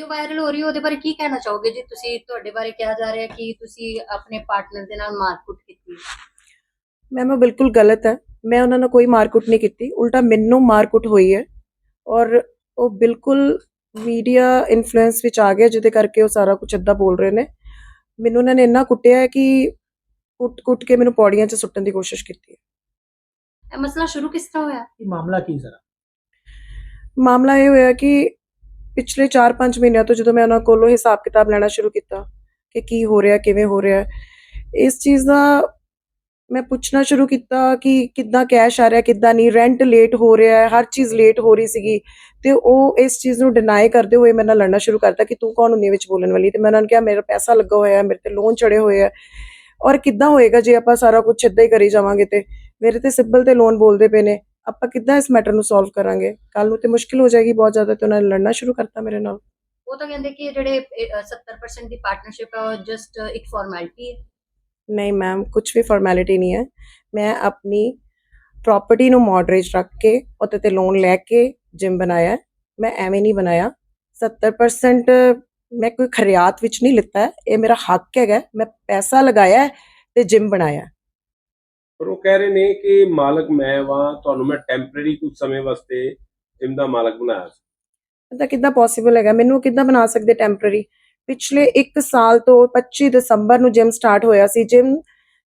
Video viral ਹੋ ਰਹੀ ਹੈ ਉਹਦੇ ਬਾਰੇ ਕੀ ਕਹਿਣਾ ਚਾਹੋਗੇ? ਜੀ ਤੁਸੀਂ ਤੁਹਾਡੇ ਬਾਰੇ ਕਿਹਾ ਜਾ ਰਿਹਾ ਕਿ ਤੁਸੀਂ ਆਪਣੇ ਪਾਰਟਨਰ ਦੇ ਨਾਲ ਮਾਰਕੁੱਟ ਕੀਤੀ ਮੈਮ ਉਹ ਬਿਲਕੁਲ ਗਲਤ ਹੈ। ਮੈਂ ਉਹਨਾਂ ਨਾਲ ਕੋਈ ਮਾਰਕੁੱਟ ਨਹੀਂ ਕੀਤੀ। ਉਲਟਾ ਮੈਨੂੰ ਮਾਰਕੁੱਟ ਹੋਈ ਹੈ ਔਰ ਉਹ ਬਿਲਕੁਲ ਮੀਡੀਆ ਇਨਫਲੂਐਂਸ ਵਿੱਚ ਆ ਗਿਆ ਜਿਹਦੇ ਕਰਕੇ ਉਹ ਸਾਰਾ ਕੁਝ ਏਦਾਂ ਬੋਲ ਰਹੇ ਨੇ। ਮੈਨੂੰ ਉਹਨਾਂ ਨੇ ਇੰਨਾ ਕੁੱਟਿਆ ਹੈ ਕਿ ਕੁੱਟ-ਕੁੱਟ ਕੇ ਮੈਨੂੰ ਪੌੜੀਆਂ 'ਚ ਸੁੱਟਣ ਦੀ ਕੋਸ਼ਿਸ਼ ਕੀਤੀ ਹੈ। ਇਹ ਮਸਲਾ ਸ਼ੁਰੂ ਕਿਸ ਤਰ੍ਹਾਂ ਹੋਇਆ? ਇਹ ਮਾਮਲਾ ਕੀ ਸਰ? ਮਾਮਲਾ ਇਹ ਹੋਇਆ ਕਿ ਪਿਛਲੇ 4-5 ਮਹੀਨਿਆਂ ਤੋਂ ਜਦੋਂ ਮੈਂ ਉਹਨਾਂ ਕੋਲੋਂ ਹਿਸਾਬ ਕਿਤਾਬ ਲੈਣਾ ਸ਼ੁਰੂ ਕੀਤਾ ਕਿ ਕੀ ਹੋ ਰਿਹਾ, ਕਿਵੇਂ ਹੋ ਰਿਹਾ, ਇਸ ਚੀਜ਼ ਦਾ ਮੈਂ ਪੁੱਛਣਾ ਸ਼ੁਰੂ ਕੀਤਾ ਕਿ ਕਿੱਦਾਂ ਕੈਸ਼ ਆ ਰਿਹਾ, ਕਿੱਦਾਂ ਨਹੀਂ ਰੈਂਟ ਲੇਟ ਹੋ ਰਿਹਾ ਹੈ, ਹਰ ਚੀਜ਼ ਲੇਟ ਹੋ ਰਹੀ ਸੀਗੀ ਤੇ ਉਹ ਇਸ ਚੀਜ਼ ਨੂੰ ਡਿਨਾਈ ਕਰਦੇ ਹੋਏ ਮੇਰੇ ਨਾਲ ਲੜਨਾ ਸ਼ੁਰੂ ਕਰਤਾ ਕਿ ਤੂੰ ਕੌਣ ਹੁੰਦੀ ਵਿੱਚ ਬੋਲਣ ਵਾਲੀ? ਤੇ ਮੈਂ ਉਹਨਾਂ ਨੂੰ ਕਿਹਾ, ਮੇਰਾ ਪੈਸਾ ਲੱਗਾ ਹੋਇਆ ਹੈ, ਮੇਰੇ ਤੇ ਲੋਨ ਚੜੇ ਹੋਏ ਆ ਔਰ ਕਿੱਦਾਂ ਹੋਏਗਾ ਜੇ ਆਪਾਂ ਸਾਰਾ ਕੁਝ ਇੱਦਾਂ ਹੀ ਕਰੀ ਜਾਵਾਂਗੇ ਤੇ? ਮੇਰੇ ਤੇ ਸਿਬਲ ਤੇ ਲੋਨ ਬੋਲਦੇ ਪਏ ਨੇ। ਆਪਾਂ ਕਿੱਦਾਂ ਇਸ ਮੈਟਰ ਨੂੰ ਸੋਲਵ ਕਰਾਂਗੇ ਕੱਲ ਨੂੰ ਤੇ ਮੁਸ਼ਕਿਲ ਹੋ ਜਾਏਗੀ ਬਹੁਤ ਜ਼ਿਆਦਾ ਤੇ ਉਹਨਾਂ ਨੇ ਲੜਨਾ ਸ਼ੁਰੂ ਕਰਤਾ ਮੇਰੇ ਨਾਲ ਉਹ ਤਾਂ ਕਹਿੰਦੇ ਕਿ ਜਿਹੜੇ ਇਹ, ਅ, 70% ਦੀ ਪਾਰਟਨਰਸ਼ਿਪ ਹੈ ਉਹ ਜਸਟ ਇੱਕ ਫਾਰਮੈਲਿਟੀ ਹੈ ਨਹੀਂ ਮੈਮ ਕੁਝ ਵੀ ਫਾਰਮੈਲਿਟੀ ਨਹੀਂ ਹੈ ਮੈਂ ਆਪਣੀ ਪ੍ਰਾਪਰਟੀ ਨੂੰ ਮੋਡਰੇਜ ਰੱਖ ਕੇ ਉਹਦੇ ਤੇ ਲੋਨ ਲੈ ਕੇ ਜਿਮ ਬਣਾਇਆ ਹੈ। ਮੈਂ ਐਵੇਂ ਨਹੀਂ ਬਣਾਇਆ 70% ਮੈਂ ਕੋਈ ਖਰਿਆਤ ਵਿੱਚ ਨਹੀਂ ਲਿੱਤਾ ਹੈ। ਇਹ ਮੇਰਾ ਹੱਕ ਹੈਗਾ ਮੈਂ ਪੈਸਾ ਲਗਾਇਆ ਹੈ ਤੇ ਜਿਮ ਬਣਾਇਆ ਹੈ। ਪਰ ਉਹ ਕਹਿ ਰਹੇ ਨੇ ਕਿ ਮਾਲਕ ਮੈਂ ਵਾਂ ਤੁਹਾਨੂੰ ਮੈਂ ਟੈਂਪਰੇਰੀ ਕੁਝ ਸਮੇਂ ਵਾਸਤੇ ਜਿਮ ਦਾ ਮਾਲਕ ਬਣਾਇਆ ਸੀ। ਤਾਂ ਕਿੱਦਾਂ ਪੋਸੀਬਲ ਹੈਗਾ? ਮੈਨੂੰ ਕਿੱਦਾਂ ਬਣਾ ਸਕਦੇ ਟੈਂਪਰੇਰੀ ਪਿਛਲੇ 1 ਸਾਲ ਤੋਂ 25 ਦਸੰਬਰ ਨੂੰ ਜਿਮ ਸਟਾਰਟ ਹੋਇਆ ਸੀ। ਜਿਮ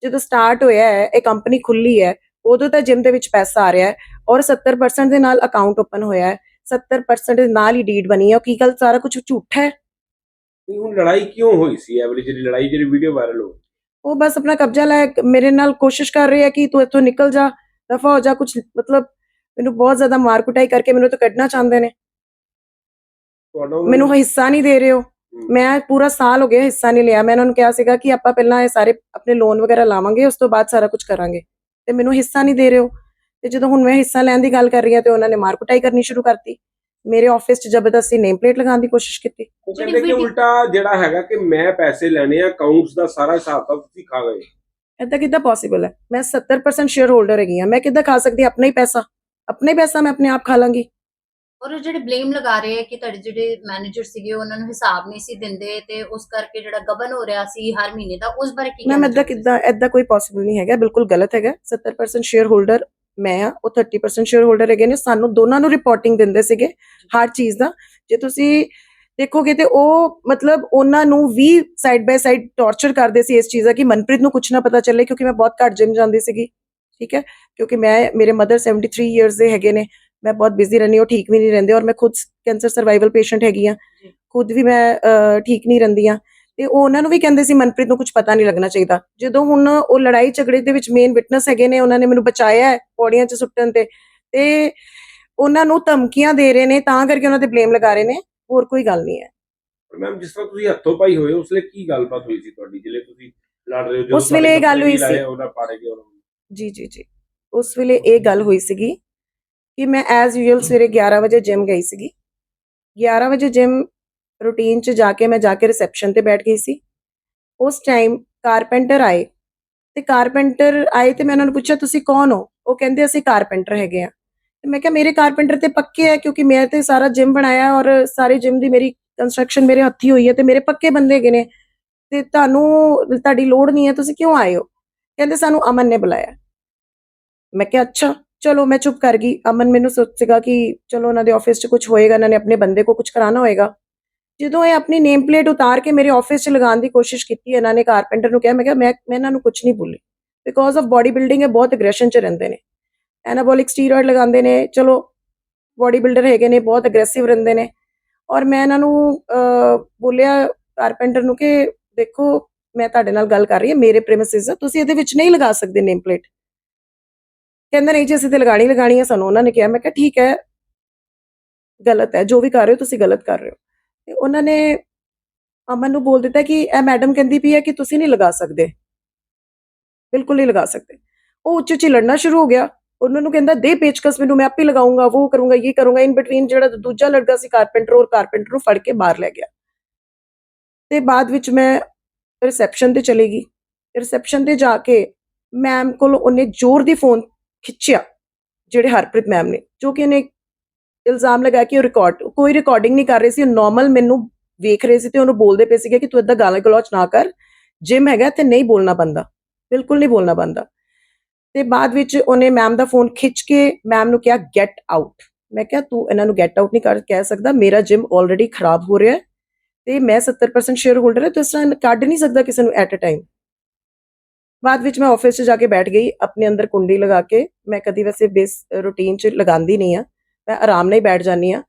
ਜਦੋਂ ਸਟਾਰਟ ਹੋਇਆ ਹੈ ਇਹ ਕੰਪਨੀ ਖੁੱਲੀ ਹੈ ਉਦੋਂ ਤਾਂ ਜਿਮ ਦੇ ਵਿੱਚ ਪੈਸਾ ਆ ਰਿਹਾ ਹੈ ਔਰ 70% ਦੇ ਨਾਲ ਅਕਾਊਂਟ ਓਪਨ ਹੋਇਆ ਹੈ। 70% ਦੇ ਨਾਲ ਹੀ ਡੀਡ ਬਣੀ ਹੈ। ਉਹ ਕੀ ਗੱਲ ਸਾਰਾ ਕੁਝ ਝੂਠਾ ਹੈ? ਹੁਣ ਲੜਾਈ ਕਿਉਂ ਹੋਈ ਸੀ? ਵਾਲੀ ਜਿਹੜੀ ਲੜਾਈ ਜਿਹੜੀ ਵੀਡੀਓ ਵਾਇਰਲ ਹੋ ਉਹ ਬਸ ਆਪਣਾ ਕਬਜ਼ਾ ਲੈ ਮੇਰੇ ਨਾਲ ਕੋਸ਼ਿਸ਼ ਕਰ ਰਹੀ ਹੈ ਕਿ ਤੂੰ ਇੱਥੋਂ ਨਿਕਲ ਜਾ ਦਫਾ ਹੋ ਜਾ ਕੁਝ ਮਤਲਬ ਮੈਨੂੰ ਬਹੁਤ ਜ਼ਿਆਦਾ ਮਾਰ ਕੁਟਾਈ ਕਰਕੇ ਮੈਨੂੰ ਤਾਂ ਕੱਢਣਾ ਚਾਹੁੰਦੇ ਨੇ। ਮੈਨੂੰ ਹਿੱਸਾ ਨਹੀਂ ਦੇ ਰਹੇ ਹੋ। ਮੈਂ ਪੂਰਾ ਸਾਲ ਹੋ ਗਿਆ ਹਿੱਸਾ ਨਹੀਂ ਲਿਆ। ਮੈਂ ਉਹਨਾਂ ਨੂੰ ਕਿਹਾ ਸੀਗਾ ਕਿ ਆਪਾਂ ਪਹਿਲਾਂ ਇਹ ਸਾਰੇ ਆਪਣੇ ਲੋਨ ਵਗੈਰਾ ਲਾਵਾਂਗੇ ਉਸ ਤੋਂ ਬਾਅਦ ਸਾਰਾ ਕੁਝ ਕਰਾਂਗੇ। ਤੇ ਮੈਨੂੰ ਹਿੱਸਾ ਨਹੀਂ ਦੇ ਰਹੇ ਹੋ ਤੇ ਜਦੋਂ ਹੁਣ ਮੈਂ ਹਿੱਸਾ ਲੈਣ ਦੀ ਗੱਲ ਕਰ ਰਹੀ ਹਾਂ ਤੇ ਉਹਨਾਂ ਨੇ ਮਾਰ ਕੁਟਾਈ ਕਰਨੀ ਸ਼ੁਰੂ ਕਰਤੀ। ਮੇਰੇ ਆਫਿਸ 'ਚ ਜ਼ਬਰਦਸਤੀ ਨੇਮ ਪਲੇਟ ਲਗਾਉਣ ਦੀ ਕੋਸ਼ਿਸ਼ ਕੀਤੀ। ਉਹ ਕਹਿੰਦੇ ਕਿ ਉਲਟਾ ਜਿਹੜਾ ਹੈਗਾ ਕਿ ਮੈਂ ਪੈਸੇ ਲੈਣੇ ਆ ਅਕਾਊਂਟਸ ਦਾ ਸਾਰਾ ਹਿਸਾਬ ਤਾਂ ਤੁਸੀਂ ਖਾ ਗਏ। ਏਦਾਂ ਕਿੱਦਾਂ ਪੋਸੀਬਲ ਹੈ? ਮੈਂ 70% ਸ਼ੇਅਰ ਹੋਲਡਰ ਹੈਗੀ ਹਾਂ ਮੈਂ ਕਿੱਦਾਂ ਖਾ ਸਕਦੀ ਆਪਣਾ ਹੀ ਪੈਸਾ। ਆਪਣਾ ਪੈਸਾ ਮੈਂ ਆਪਣੇ ਆਪ ਖਾ ਲਾਂਗੀ। ਔਰ ਉਹ ਜਿਹੜੇ ਬਲੇਮ ਲਗਾ ਰਹੇ ਹੈ ਕਿ ਤੁਹਾਡੇ ਜਿਹੜੇ ਮੈਨੇਜਰ ਸੀਗੇ ਉਹਨਾਂ ਨੂੰ ਹਿਸਾਬ ਨਹੀਂ ਸੀ ਦਿੰਦੇ ਤੇ ਉਸ ਕਰਕੇ ਜਿਹੜਾ ਗਬਨ ਹੋ ਰਿਹਾ ਸੀ ਹਰ ਮਹੀਨੇ ਦਾ ਉਸ ਬਾਰੇ ਕੀ ਮੈਮ ਕਹਿਣਾ? ਕਿੱਦਾਂ ਏਦਾਂ ਕੋਈ ਪੋਸੀਬਲ ਨਹੀਂ ਹੈਗਾ। ਬਿਲਕੁਲ ਗਲਤ ਹੈਗਾ। 70% ਸ਼ੇਅਰ ਹੋਲਡਰ ਮੈਂ ਆ ਉਹ 30% ਸ਼ੇਅਰ ਹੋਲਡਰ ਹੈਗੇ ਨੇ ਸਾਨੂੰ ਦੋਨਾਂ ਨੂੰ ਰਿਪੋਰਟਿੰਗ ਦਿੰਦੇ ਸੀਗੇ ਹਰ ਚੀਜ਼ ਦਾ। ਜੇ ਤੁਸੀਂ ਦੇਖੋਗੇ ਤੇ ਉਹ ਮਤਲਬ ਉਹਨਾਂ ਨੂੰ ਵੀ ਸਾਈਡ ਬਾਈ ਸਾਈਡ ਟੌਰਚਰ ਕਰਦੇ ਸੀ ਇਸ ਚੀਜ਼ ਦਾ ਕਿ ਮਨਪ੍ਰੀਤ ਨੂੰ ਕੁਝ ਨਾ ਪਤਾ ਚੱਲੇ ਕਿਉਂਕਿ ਮੈਂ ਬਹੁਤ ਘੱਟ ਜਿਮ ਜਾਂਦੀ ਸੀਗੀ ਠੀਕ ਹੈ? ਕਿਉਂਕਿ ਮੈਂ ਮੇਰੇ ਮਦਰ 73 ਇਅਰਸ ਦੇ ਹੈਗੇ ਨੇ ਮੈਂ ਬਹੁਤ ਬਿਜ਼ੀ ਰਹਿੰਦੀ ਹਾਂ ਉਹ ਠੀਕ ਵੀ ਨਹੀਂ ਰਹਿੰਦੇ ਔਰ ਮੈਂ ਖੁਦ ਕੈਂਸਰ ਸਰਵਾਈਵਲ ਪੇਸ਼ੈਂਟ ਹੈਗੀ ਆ। ਖੁਦ ਵੀ ਮੈਂ ਠੀਕ ਨਹੀਂ ਰਹਿੰਦੀ ਆ ਤੇ ਉਹ ਉਹਨਾਂ ਨੂੰ ਵੀ ਕਹਿੰਦੇ ਸੀ ਮਨਪ੍ਰੀਤ ਨੂੰ ਕੁਝ ਪਤਾ ਨਹੀਂ ਲੱਗਣਾ ਚਾਹੀਦਾ। ਜਦੋਂ ਹੁਣ ਉਹ ਲੜਾਈ ਝਗੜੇ ਦੇ ਵਿੱਚ ਮੇਨ ਵਿਟਨੈਸ ਹੈਗੇ ਨੇ ਉਹਨਾਂ ਨੇ ਮੈਨੂੰ ਬਚਾਇਆ ਹੈ ਪੌੜੀਆਂ 'ਚ ਸੁੱਟਣ ਤੇ। ਤੇ ਉਹਨਾਂ ਨੂੰ ਧਮਕੀਆਂ ਦੇ ਰਹੇ ਨੇ ਤਾਂ ਕਰਕੇ ਉਹਨਾਂ ਤੇ ਬਲੇਮ ਲਗਾ ਰਹੇ ਨੇ ਹੋਰ ਕੋਈ ਗੱਲ ਨਹੀਂ ਹੈ। ਪਰ ਮੈਮ ਜਿਸ ਤਰ੍ਹਾਂ ਤੁਸੀਂ ਹੱਥੋਂ ਪਾਈ ਹੋਏ ਉਸ ਲਈ ਕੀ ਗੱਲਬਾਤ ਹੋਈ ਸੀ ਤੁਹਾਡੀ? ਜਿਹੜੇ ਤੁਸੀਂ ਲੜ ਰਹੇ ਹੋ ਜਦੋਂ ਉਸ ਵੇਲੇ ਇਹ ਗੱਲ ਹੋਈ ਸੀ। ਉਹਨਾਂ ਪਾੜੇ ਗਏ ਜੀ ਜੀ ਜੀ। ਉਸ ਵੇਲੇ ਇਹ ਗੱਲ ਹੋਈ ਸੀਗੀ ਕਿ ਮੈਂ ਐਜ਼ ਯੂਜੂਅਲ ਸਵੇਰੇ 11 ਵਜੇ ਜਿਮ ਗਈ ਸੀਗੀ। 11 ਵਜੇ ਜਿਮ ਰੂਟੀਨ 'ਚ ਜਾ ਕੇ ਮੈਂ ਜਾ ਕੇ ਰਿਸੈਪਸ਼ਨ ਤੇ ਬੈਠ ਗਈ ਸੀ। ਉਸ ਟਾਈਮ ਕਾਰਪੈਂਟਰ ਆਏ। ਤੇ ਕਾਰਪੈਂਟਰ ਆਏ ਤੇ ਮੈਂ ਉਹਨਾਂ ਨੂੰ ਪੁੱਛਿਆ, ਤੁਸੀਂ ਕੌਣ ਹੋ? ਉਹ ਕਹਿੰਦੇ, ਅਸੀਂ ਕਾਰਪੈਂਟਰ ਹੈਗੇ ਆ ਤੇ ਮੈਂ ਕਿਹਾ, ਮੇਰੇ ਕਾਰਪੈਂਟਰ ਤੇ ਪੱਕੇ ਆ, ਕਿਉਂਕਿ ਮੈਂ ਤੇ ਸਾਰਾ ਜਿਮ ਬਣਾਇਆ ਔਰ ਸਾਰੇ ਜਿਮ ਦੀ ਮੇਰੀ ਕੰਸਟਰਕਸ਼ਨ ਮੇਰੇ ਹੱਥੀ ਹੋਈ ਹੈ ਤੇ ਮੇਰੇ ਪੱਕੇ ਬੰਦੇ ਹੈਗੇ ਨੇ। ਤੇ ਤੁਹਾਨੂੰ ਤੁਹਾਡੀ ਲੋੜ ਨਹੀਂ ਹੈ, ਤੁਸੀਂ ਕਿਉਂ ਆਏ ਹੋ? ਕਹਿੰਦੇ, ਸਾਨੂੰ ਅਮਨ ਨੇ ਬੁਲਾਇਆ। ਮੈਂ ਕਿਹਾ, ਅੱਛਾ, ਚਲੋ ਮੈਂ ਚੁੱਪ ਕਰ ਗਈ। ਅਮਨ ਮੈਨੂੰ ਸੋਚੇਗਾ ਕਿ ਚਲੋ ਉਹਨਾਂ ਦੇ ਆਫਿਸ 'ਚ ਕੁਝ ਹੋਏਗਾ ਇਹਨਾਂ ਨੇ ਆਪਣੇ ਬੰਦੇ ਕੋ ਕੁਝ ਕਰਾਣਾ ਹੋਏਗਾ। ਜਦੋਂ ਇਹ ਆਪਣੀ ਨੇਮ ਪਲੇਟ ਉਤਾਰ ਕੇ ਮੇਰੇ ਆਫਿਸ 'ਚ ਲਗਾਉਣ ਦੀ ਕੋਸ਼ਿਸ਼ ਕੀਤੀ, ਇਹਨਾਂ ਨੇ ਕਾਰਪੈਂਟਰ ਨੂੰ ਕਿਹਾ, ਮੈਂ ਕਿਹਾ, ਮੈਂ ਮੈਂ ਇਹਨਾਂ ਨੂੰ ਕੁਝ ਨਹੀਂ ਬੋਲੀ ਬਿਕੋਜ਼ ਆਫ ਬਾਡੀ ਬਿਲਡਿੰਗ ਇਹ ਬਹੁਤ ਐਗਰੈਸ਼ਨ 'ਚ ਰਹਿੰਦੇ ਨੇ। ਐਨਾਬੋਲਿਕ ਸਟੀਰੋਇਡ ਲਗਾਉਂਦੇ ਨੇ, ਚਲੋ ਬਾਡੀ ਬਿਲਡਰ ਹੈਗੇ ਨੇ, ਬਹੁਤ ਐਗਰੈਸਿਵ ਰਹਿੰਦੇ ਨੇ। ਔਰ ਮੈਂ ਇਹਨਾਂ ਨੂੰ ਬੋਲਿਆ ਕਾਰਪੈਂਟਰ ਨੂੰ ਕਿ ਦੇਖੋ, ਮੈਂ ਤੁਹਾਡੇ ਨਾਲ ਗੱਲ ਕਰ ਰਹੀ ਹਾਂ, ਮੇਰੇ ਪ੍ਰੈਮਿਸਿਸ ਆ, ਤੁਸੀਂ ਇਹਦੇ ਵਿੱਚ ਨਹੀਂ ਲਗਾ ਸਕਦੇ ਨੇਮ ਪਲੇਟ ਕਹਿੰਦਾ ਨਹੀਂ ਜੀ, ਅਸੀਂ ਤੇ ਲਗਾਣੀ ਲਗਾਣੀ ਹੈ ਸਾਨੂੰ। ਉਹਨਾਂ ਨੇ ਕਿਹਾ, ਮੈਂ ਕਿਹਾ, ਠੀਕ ਹੈ, ਗਲਤ ਹੈ, ਜੋ ਵੀ ਕਰ ਰਹੇ ਹੋ, ਤੁਸੀਂ ਗਲਤ ਕਰ ਰਹੇ ਹੋ। ਤੇ ਉਹਨਾਂ ਨੇ ਅਮਨ ਨੂੰ ਬੋਲ ਦਿੱਤਾ ਕਿ ਇਹ ਮੈਡਮ ਕਹਿੰਦੀ ਪਈ ਹੈ ਕਿ ਤੁਸੀਂ ਨਹੀਂ ਲਗਾ ਸਕਦੇ। ਬਿਲਕੁਲ ਨਹੀਂ ਲਗਾ ਸਕਦੇ। ਉਹ ਉੱਚ ਉੱਚੀ ਲੜਨਾ ਸ਼ੁਰੂ ਹੋ ਗਿਆ। ਉਹਨਾਂ ਨੂੰ ਕਹਿੰਦਾ, ਦੇ ਪੇਚਕਸ ਮੈਨੂੰ, ਮੈਂ ਆਪੇ ਲਗਾਉਂਗਾ, ਉਹ ਕਰੂੰਗਾ, ਇਹ ਕਰੂੰਗਾ। ਇਨ ਬਿਟਵੀਨ ਜਿਹੜਾ ਦੂਜਾ ਲੜਕਾ ਸੀ ਕਾਰਪੈਂਟਰ ਔਰ ਕਾਰਪੈਂਟਰ ਨੂੰ ਫੜ ਕੇ ਬਾਹਰ ਲੈ ਗਿਆ। ਤੇ ਬਾਅਦ ਵਿੱਚ ਮੈਂ ਰਿਸੈਪਸ਼ਨ ਤੇ ਚਲੀ ਗਈ। ਰਿਸੈਪਸ਼ਨ ਤੇ ਜਾ ਕੇ ਮੈਮ ਕੋਲ ਉਹਨੇ ਜ਼ੋਰ ਦੀ ਫੋਨ ਖਿੱਚਿਆ, ਜਿਹੜੇ ਹਰਪ੍ਰੀਤ ਮੈਮ ਨੇ, ਜੋ ਕਿ ਉਹਨੇ ਇਲਜ਼ਾਮ ਲਗਾ ਕੇ ਉਹ ਰਿਕਾਰਡ ਕੋਈ ਰਿਕਾਰਡਿੰਗ ਨਹੀਂ ਕਰ ਰਹੀ ਸੀ, ਉਹ ਨਾਰਮਲ ਮੈਨੂੰ ਵੇਖ ਰਹੇ ਸੀ ਤੇ ਉਹਨੂੰ ਬੋਲਦੇ ਪਏ ਸੀਗੇ ਕਿ ਤੂੰ ਏਦਾਂ ਗਾਲਾਂ ਗਲੋਚ ਨਾ ਕਰ ਜਿਮ ਹੈਗਾ ਤੇ ਨਹੀਂ ਬੋਲਣਾ ਬੰਦਾ, ਬਿਲਕੁਲ ਨਹੀਂ ਬੋਲਣਾ ਬੰਦਾ। ਤੇ ਬਾਅਦ ਵਿੱਚ ਉਹਨੇ ਮੈਮ ਦਾ ਫੋਨ ਖਿੱਚ ਕੇ ਮੈਮ ਨੂੰ ਕਿਹਾ ਗੈਟ ਆਊਟ ਮੈਂ ਕਿਹਾ, ਤੂੰ ਇਹਨਾਂ ਨੂੰ ਗੈਟ ਆਊਟ ਨਹੀਂ ਕਰ, ਕਹਿ ਸਕਦਾ, ਮੇਰਾ ਜਿਮ ਆਲਰੇਡੀ ਖਰਾਬ ਹੋ ਰਿਹਾ ਹੈ ਤੇ ਮੈਂ 70% ਸ਼ੇਅਰ ਹੋਲਡਰ ਹੈ, ਤੇ ਇਸ ਤਰ੍ਹਾਂ ਕੱਢ ਨਹੀਂ ਸਕਦਾ ਕਿਸੇ ਨੂੰ ਐਟ ਅ ਟਾਈਮ ਬਾਅਦ ਵਿੱਚ ਮੈਂ ਆਫਿਸ 'ਚ ਜਾ ਕੇ ਬੈਠ ਗਈ, ਆਪਣੇ ਅੰਦਰ ਕੁੰਡੀ ਲਗਾ ਕੇ, ਮੈਂ ਕਦੀ ਵੈਸੇ ਬੇਸ ਰੂਟੀਨ 'ਚ ਲਗਾਉਂਦੀ ਨਹੀਂ ਆ ਮੈਂ ਆਰਾਮ ਨਾਲ ਹੀ ਬੈਠ ਜਾਂਦੀ ਆ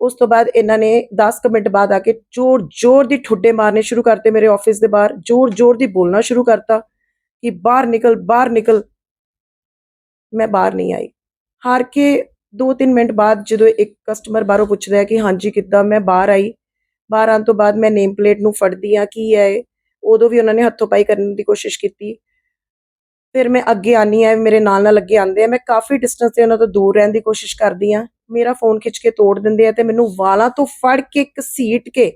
ਉਸ ਤੋਂ ਬਾਅਦ ਇਹਨਾਂ ਨੇ 10 ਕੁ ਮਿੰਟ ਬਾਅਦ ਆ ਕੇ ਜ਼ੋਰ ਜ਼ੋਰ ਦੀ ਠੁੱਡੇ ਮਾਰਨੇ ਸ਼ੁਰੂ ਕਰਤੇ ਮੇਰੇ ਆਫਿਸ ਦੇ ਬਾਹਰ। ਜ਼ੋਰ ਜ਼ੋਰ ਦੀ ਬੋਲਣਾ ਸ਼ੁਰੂ ਕਰਤਾ ਕਿ ਬਾਹਰ ਨਿਕਲ ਬਾਹਰ ਨਿਕਲ। ਮੈਂ ਬਾਹਰ ਨਹੀਂ ਆਈ। ਹਾਰ ਕੇ 2-3 ਮਿੰਟ ਬਾਅਦ ਜਦੋਂ ਇੱਕ ਕਸਟਮਰ ਬਾਹਰੋਂ ਪੁੱਛਦਾ ਹੈ ਕਿ ਹਾਂਜੀ, ਕਿੱਦਾਂ? ਮੈਂ ਬਾਹਰ ਆਈ। ਬਾਹਰ ਆਉਣ ਤੋਂ ਬਾਅਦ ਮੈਂ ਨੇਮ ਪਲੇਟ ਨੂੰ ਫੜਦੀ ਆ ਕੀ ਹੈ ਉਦੋਂ ਵੀ ਉਹਨਾਂ ਨੇ ਹੱਥੋਂ ਪਾਈ ਕਰਨ ਦੀ ਕੋਸ਼ਿਸ਼ ਕੀਤੀ। ਫਿਰ ਮੈਂ ਅੱਗੇ ਆਨੀ ਆ ਮੇਰੇ ਨਾਲ ਨਾਲ ਅੱਗੇ ਆਂਦੇ ਆ। ਮੈਂ ਕਾਫੀ ਡਿਸਟੈਂਸ ਤੇ ਉਹਨਾਂ ਤੋਂ ਦੂਰ ਰਹਿਣ ਦੀ ਕੋਸ਼ਿਸ਼ ਕਰਦੀ ਆ ਮੇਰਾ ਫੋਨ ਖਿੱਚ ਕੇ ਤੋੜ ਦਿੰਦੇ ਆ ਤੇ ਮੈਨੂੰ ਵਾਲਾਂ ਤੋਂ ਫੜ ਕੇ ਘਸੀਟ ਕੇ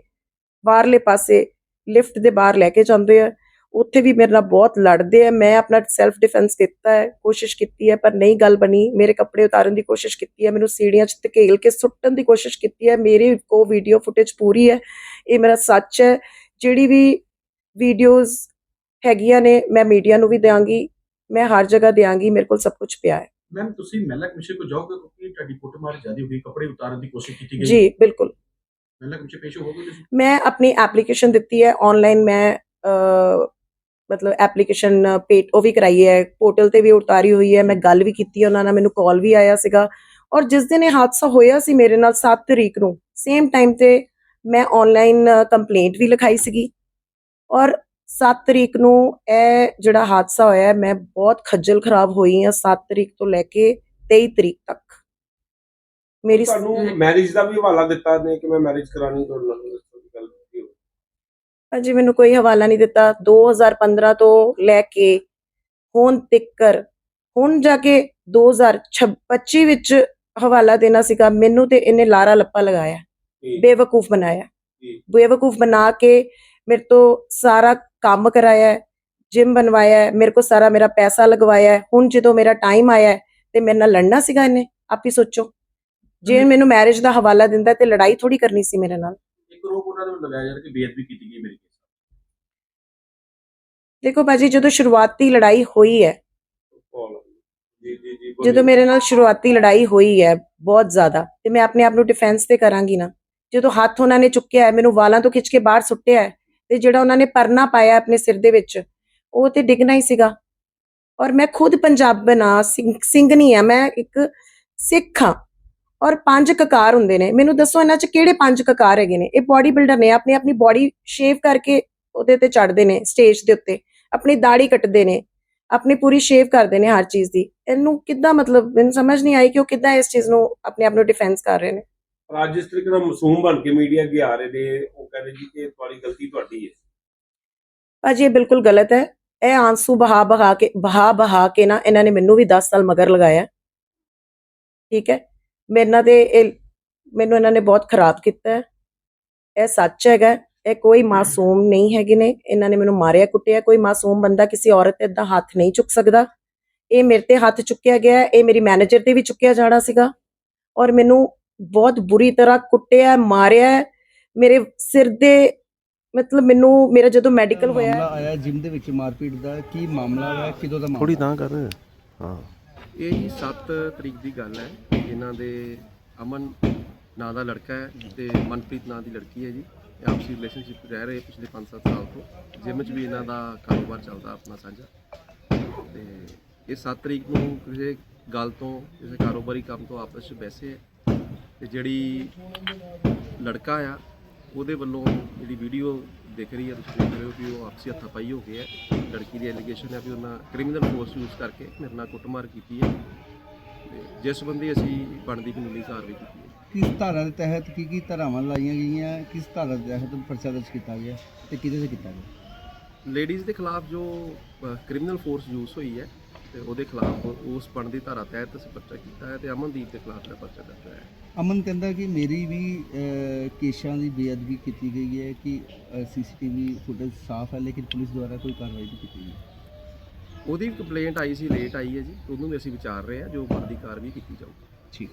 ਬਾਹਰਲੇ ਪਾਸੇ ਲਿਫਟ ਦੇ ਬਾਹਰ ਲੈ ਕੇ ਜਾਂਦੇ ਆ। ਉੱਥੇ ਵੀ ਮੇਰੇ ਨਾਲ ਬਹੁਤ ਲੜਦੇ ਆ। ਮੈਂ ਆਪਣਾ ਸੈਲਫ ਡਿਫੈਂਸ ਕੀਤਾ ਹੈ, ਕੋਸ਼ਿਸ਼ ਕੀਤੀ ਹੈ, ਪਰ ਨਹੀਂ ਗੱਲ ਬਣੀ। ਮੇਰੇ ਕੱਪੜੇ ਉਤਾਰਨ ਦੀ ਕੋਸ਼ਿਸ਼ ਕੀਤੀ ਹੈ, ਮੈਨੂੰ ਸੀੜੀਆਂ 'ਚ ਧਕੇਲ ਕੇ ਸੁੱਟਣ ਦੀ ਕੋਸ਼ਿਸ਼ ਕੀਤੀ ਹੈ। ਮੇਰੀ ਕੋ ਵੀਡੀਓ ਫੁਟੇਜ ਪੂਰੀ ਹੈ। ਇਹ ਮੇਰਾ ਸੱਚ ਹੈ। ਜਿਹੜੀ ਵੀ ਵੀਡੀਓਜ਼ ਹੈਗੀਆਂ ਨੇ, ਮੈਂ ਮੀਡੀਆ ਨੂੰ ਵੀ ਦਿਆਂਗੀ। ਮੈਂ ਹਰ ਜਗ੍ਹਾ ਦਿਆਂਗੀ ਮੇਰੇ ਕੋਲ ਸਭ ਕੁਝ ਪਿਆ ਹੈ। ਮੈਮ ਤੁਸੀਂ ਮਹਿਲਾ ਕਮਿਸ਼ਨ ਕੋ ਜਾਓਗੇ ਕਿਉਂਕਿ ਤੁਹਾਡੀ ਕੁੱਟਮਾਰ ਜ਼ਿਆਦਾ ਹੋ ਗਈ ਕੱਪੜੇ ਉਤਾਰਨ ਦੀ ਕੋਸ਼ਿਸ਼ ਕੀਤੀ ਗਈ। ਜੀ ਬਿਲਕੁਲ। ਮਹਿਲਾ ਕਮਿਸ਼ਨ ਪੇਸ਼ ਹੋਗੇ ਤੁਸੀਂ? ਮੈਂ ਆਪਣੀ ਐਪਲੀਕੇਸ਼ਨ ਦਿੱਤੀ ਹੈ ਆਨਲਾਈਨ ਮੈਂ ਮਤਲਬ ਐਪਲੀਕੇਸ਼ਨ ਪੇਟ ਉਹ ਵੀ ਕਰਾਈ ਹੈ ਪੋਰਟਲ ਤੇ ਵੀ ਉਤਾਰੀ ਹੋਈ ਹੈ ਮੈਂ ਗੱਲ ਵੀ ਕੀਤੀ ਉਹਨਾਂ ਨਾਲ ਮੈਨੂੰ ਕਾਲ ਵੀ ਆਇਆ ਸੀਗਾ। ਔਰ ਜਿਸ ਦਿਨ ਇਹ ਹਾਦਸਾ ਹੋਇਆ ਸੀ ਮੇਰੇ ਨਾਲ 7 ਤਰੀਕ ਨੂੰ ਸੇਮ ਟਾਈਮ ਤੇ ਮੈਂ ਆਨਲਾਈਨ ਕੰਪਲੇਂਟ ਵੀ ਲਿਖਾਈ ਸੀਗੀ। ਔਰ 7 ਤਰੀਕ ਨੂੰ ਇਹ ਜਿਹੜਾ ਹਾਦਸਾ ਹੋਇਆ ਮੈਂ ਬਹੁਤ ਖੱਜਲ ਖਰਾਬ ਹੋਈ ਹਾਂ 7 ਤਰੀਕ ਤੋਂ ਲੈ ਕੇ 23 ਤਰੀਕ ਤੱਕ। ਮੇਰੀ ਤੁਹਾਨੂੰ ਮੈਰਿਜ ਦਾ ਵੀ ਹਵਾਲਾ ਦਿੱਤਾ ਨੇ ਕਿ ਮੈਂ ਮੈਰਿਜ ਕਰਾਣੀ ਤੁਹਾਡੇ ਨਾਲ। ਅਜੇ ਮੈਨੂੰ ਕੋਈ ਹਵਾਲਾ ਨਹੀਂ ਦਿੱਤਾ। 2015 ਤੋਂ ਲੈ ਕੇ ਹੁਣ ਤੱਕਰ ਹੁਣ ਜਾ ਕੇ 2025 ਵਿੱਚ ਹਵਾਲਾ ਦੇਣਾ ਸੀਗਾ। ਮੈਨੂੰ ਤੇ ਇਹਨੇ ਲਾਰਾ ਲੱਪਾ ਲਗਾਇਆ ਬੇਵਕੂਫ ਬਣਾਇਆ। ਬੇਵਕੂਫ ਬਣਾ ਕੇ ਮੇਰੇ ਤੋਂ ਸਾਰਾ ਕੰਮ ਕਰਾਇਆ ਹੈ ਜਿਮ ਬਣਵਾਇਆ ਹੈ ਮੇਰੇ ਕੋ ਸਾਰਾ ਮੇਰਾ ਪੈਸਾ ਲਗਵਾਇਆ ਹੈ ਹੁਣ ਜਦੋਂ ਮੇਰਾ ਟਾਈਮ ਆਇਆ ਹੈ ਤੇ ਮੇਰੇ ਨਾਲ ਲੜਨਾ ਸੀਗਾ ਇਹਨੇ ਆਪ ਹੀ ਸੋਚੋ। ਜੇ ਮੈਨੂੰ ਮੈਰਿਜ ਦਾ ਹਵਾਲਾ ਦਿੰਦਾ ਤੇ ਲੜਾਈ ਥੋੜੀ ਕਰਨੀ ਸੀ ਮੇਰੇ ਨਾਲ। ਇੱਕ ਰੋਪ ਉਹਨਾਂ ਵੱਲੋਂ ਲਗਾਇਆ ਰਿਹਾ ਕਿ ਬੇਅਦਬੀ ਕੀਤੀ ਗਈ ਮੇਰੇ ਦੇਖੋ ਬਾਜੀ ਜਦੋਂ ਸ਼ੁਰੂਆਤੀ ਲੜਾਈ ਹੋਈ ਹੈ। ਜਦੋਂ ਮੇਰੇ ਨਾਲ ਸ਼ੁਰੂਆਤੀ ਲੜਾਈ ਹੋਈ ਹੈ ਬਹੁਤ ਜ਼ਿਆਦਾ ਤੇ ਮੈਂ ਆਪਣੇ ਆਪ ਨੂੰ ਡਿਫੈਂਸ ਤੇ ਕਰਾਂਗੀ ਨਾ। ਜਦੋਂ ਹੱਥ ਉਹਨਾਂ ਨੇ ਚੁੱਕਿਆ ਹੈ ਮੈਨੂੰ ਵਾਲਾਂ ਤੋਂ ਖਿੱਚ ਕੇ ਬਾਹਰ ਸੁੱਟਿਆ ਹੈ ਤੇ ਜਿਹੜਾ ਉਹਨਾਂ ਨੇ ਪਰਨਾ ਪਾਇਆ ਆਪਣੇ ਸਿਰ ਦੇ ਵਿੱਚ, ਉਹ ਤੇ ਡਿੱਗਣਾ ਹੀ ਸੀਗਾ। ਔਰ ਮੈਂ ਖੁਦ ਪੰਜਾਬਣ ਆ ਸਿੰਘ ਨਹੀਂ ਆ, ਮੈਂ ਇੱਕ ਸਿੱਖ ਹਾਂ। ਔਰ ਪੰਜ ਕਕਾਰ ਹੁੰਦੇ ਨੇ। ਮੈਨੂੰ ਦੱਸੋ ਇਹਨਾਂ ਚ ਕਿਹੜੇ ਪੰਜ ਕਕਾਰ ਹੈਗੇ ਨੇ? ਇਹ ਬਾਡੀ ਬਿਲਡਰ ਨੇ, ਆਪਣੀ ਆਪਣੀ ਬਾਡੀ ਸ਼ੇਵ ਕਰਕੇ ਉਹਦੇ ਤੇ ਚੜਦੇ ਨੇ ਸਟੇਜ ਦੇ ਉੱਤੇ। ਆਪਣੀ ਦਾੜੀ ਕੱਟਦੇ ਨੇ, ਆਪਣੀ ਪੂਰੀ ਸ਼ੇਵ ਕਰਦੇ ਨੇ ਹਰ ਚੀਜ਼ ਦੀ। ਇਹਨੂੰ ਕਿੱਦਾਂ ਮਤਲਬ, ਮੈਨੂੰ ਸਮਝ ਨਹੀਂ ਆਈ ਕਿ ਉਹ ਕਿੱਦਾਂ ਇਸ ਚੀਜ਼ ਨੂੰ ਆਪਣੇ ਆਪ ਨੂੰ ਡਿਫੈਂਸ ਕਰ ਰਹੇ ਨੇ। ਪਰ ਅੱਜ ਇਸ ਤਰੀਕੇ ਨਾਲ ਮਾਸੂਮ ਬਣ ਕੇ ਮੀਡੀਆ ਅੱਗੇ ਆ ਰਹੇ ਨੇ, ਉਹ ਕਹਿੰਦੇ ਜੀ ਕਿ ਤੁਹਾਡੀ ਗਲਤੀ ਤੁਹਾਡੀ ਹੈ। ਭਾਜੀ, ਇਹ ਬਿਲਕੁਲ ਗਲਤ ਹੈ। ਇਹ ਆਂਸੂ ਬਹਾ ਬਹਾ ਕੇ, ਬਹਾ ਬਹਾ ਕੇ ਨਾ ਇਹਨਾਂ ਨੇ ਮੈਨੂੰ ਵੀ 10 ਸਾਲ ਮਗਰ ਲਗਾਇਆ। ਠੀਕ ਹੈ? ਮੇਰੇ ਨਾਲ ਤੇ ਇਹ, ਮੈਨੂੰ ਇਹਨਾਂ ਨੇ ਬਹੁਤ ਖਰਾਬ ਕੀਤਾ ਹੈ। ਇਹ ਸੱਚ ਹੈਗਾ, ਇਹ ਕੋਈ ਮਾਸੂਮ ਨਹੀਂ ਹੈਗੇ ਨੇ। ਇਹਨਾਂ ਨੇ ਮੈਨੂੰ ਮਾਰਿਆ, ਕੁੱਟਿਆ। ਕੋਈ ਮਾਸੂਮ ਬੰਦਾ ਕਿਸੇ ਔਰਤ ਤੇ ਏਦਾਂ ਹੱਥ ਨਹੀਂ ਚੁੱਕ ਸਕਦਾ। ਇਹ ਮੇਰੇ ਤੇ ਹੱਥ ਚੁੱਕਿਆ ਗਿਆ, ਇਹ ਮੇਰੀ ਮੈਨੇਜਰ ਤੇ ਵੀ ਚੁੱਕਿਆ ਜਾਣਾ ਸੀਗਾ। ਔਰ ਮੈਨੂੰ ਬਹੁਤ ਬੁਰੀ ਤਰ੍ਹਾਂ ਕੁੱਟਿਆ ਮਾਰਿਆ। ਮੇਰੇ ਸਿਰ ਦੇ ਮਤਲਬ ਮੈਨੂੰ ਮੇਰਾ ਜਦੋਂ ਮੈਡੀਕਲ ਹੋਇਆ ਮਾਮਲਾ ਆਇਆ ਜਿਮ ਦੇ ਵਿੱਚ ਮਾਰਪੀਟ ਦਾ ਕੀ ਮਾਮਲਾ ਹੈ ਕਿਦੋਂ ਦਾ ਮਾਮਲਾ? ਥੋੜੀ ਤਾਂ ਕਰ ਹਾਂ। ਇਹ ਜੀ 7 ਤਰੀਕ ਦੀ ਗੱਲ ਹੈ ਇਹਨਾਂ ਦੇ ਅਮਨ ਨਾਂ ਦਾ ਲੜਕਾ ਹੈ ਤੇ ਮਨਪ੍ਰੀਤ ਨਾਂ ਦੀ ਲੜਕੀ ਹੈ ਜੀ। ਇਹ ਆਪਸੀ ਰਿਲੇਸ਼ਨਸ਼ਿਪ ਰਹਿ ਰਹੇ ਪਿਛਲੇ 5-7 ਸਾਲ ਤੋਂ। ਜਿਮ 'ਚ ਵੀ ਇਹਨਾਂ ਦਾ ਕਾਰੋਬਾਰ ਚੱਲਦਾ ਆਪਣਾ ਸਾਂਝਾ। ਤੇ ਇਹ 7 ਤਰੀਕ ਨੂੰ ਕਿਸੇ ਗੱਲ ਤੋਂ ਕਿਸੇ ਕਾਰੋਬਾਰੀ ਕੰਮ ਤੋਂ ਆਪਸ 'ਚ ਬੈਸੇ ਤੇ ਜਿਹੜੀ ਲੜਕਾ ਆ ਉਹਦੇ ਵੱਲੋਂ ਜਿਹੜੀ ਵੀਡੀਓ ਦਿਖ ਰਹੀ ਹੈ ਤੁਸੀਂ ਦੇਖ ਰਹੇ ਹੋ ਕਿ ਉਹ ਆਪਸੀ ਹੱਥਾਪਾਈ ਹੋ ਗਿਆ ਹੈ ਲੜਕੀ ਦੀ ਐਲੀਗੇਸ਼ਨ ਹੈ ਵੀ ਉਹਨਾਂ ਕ੍ਰਿਮੀਨਲ ਫੋਰਸ ਯੂਜ਼ ਕਰਕੇ ਮੇਰੇ ਨਾਲ ਕੁੱਟਮਾਰ ਕੀਤੀ ਹੈ ਤੇ ਜਿਸ ਬੰਦੇ ਅਸੀਂ ਬਣਦੀ ਕਾਨੂੰਨੀ ਕਾਰਵਾਈ ਕੀਤੀ ਹੈ ਕਿਸ ਧਾਰਾ ਦੇ ਤਹਿਤ ਕੀ ਕੀ ਧਾਰਾਵਾਂ ਲਾਈਆਂ ਗਈਆਂ ਕਿਸ ਧਾਰਾ ਦੇ ਤਹਿਤ ਪਰਚਾ ਦਰਜ ਕੀਤਾ ਗਿਆ ਤੇ ਕਿਹਦੇ ਤੇ ਕੀਤਾ ਗਿਆ? ਲੇਡੀਜ਼ ਦੇ ਖਿਲਾਫ ਜੋ ਕ੍ਰਿਮੀਨਲ ਫੋਰਸ ਯੂਜ਼ ਹੋਈ ਹੈ ਤੇ ਉਹਦੇ ਖਿਲਾਫ ਉਸ ਬਣਦੀ ਧਾਰਾ ਤਹਿਤ ਅਸੀਂ ਪਰਚਾ ਕੀਤਾ ਹੈ ਤੇ ਅਮਨਦੀਪ ਦੇ ਖਿਲਾਫ ਜਿਹੜਾ ਪਰਚਾ ਦਰਜ ਹੋਇਆ ਹੈ। ਅਮਨ ਕਹਿੰਦਾ ਕਿ ਮੇਰੀ ਵੀ ਅਹ, ਕੇਸਾਂ ਦੀ ਬੇਅਦਬੀ ਕੀਤੀ ਗਈ ਹੈ ਕਿ ਸੀਸੀਟੀਵੀ ਫੁਟੇਜ ਸਾਫ਼ ਹੈ ਲੇਕਿਨ ਪੁਲਿਸ ਦੁਆਰਾ ਕੋਈ ਕਾਰਵਾਈ ਨਹੀਂ ਕੀਤੀ ਗਈ। ਉਹਦੀ ਕੰਪਲੇਂਟ ਆਈ ਸੀ ਲੇਟ ਆਈ ਹੈ ਜੀ ਉਹਨੂੰ ਵੀ ਅਸੀਂ ਵਿਚਾਰ ਰਹੇ ਹਾਂ ਜੋ ਬਣਦੀ ਕਾਰਵਾਈ ਕੀਤੀ ਜਾਊਗੀ। ਠੀਕ।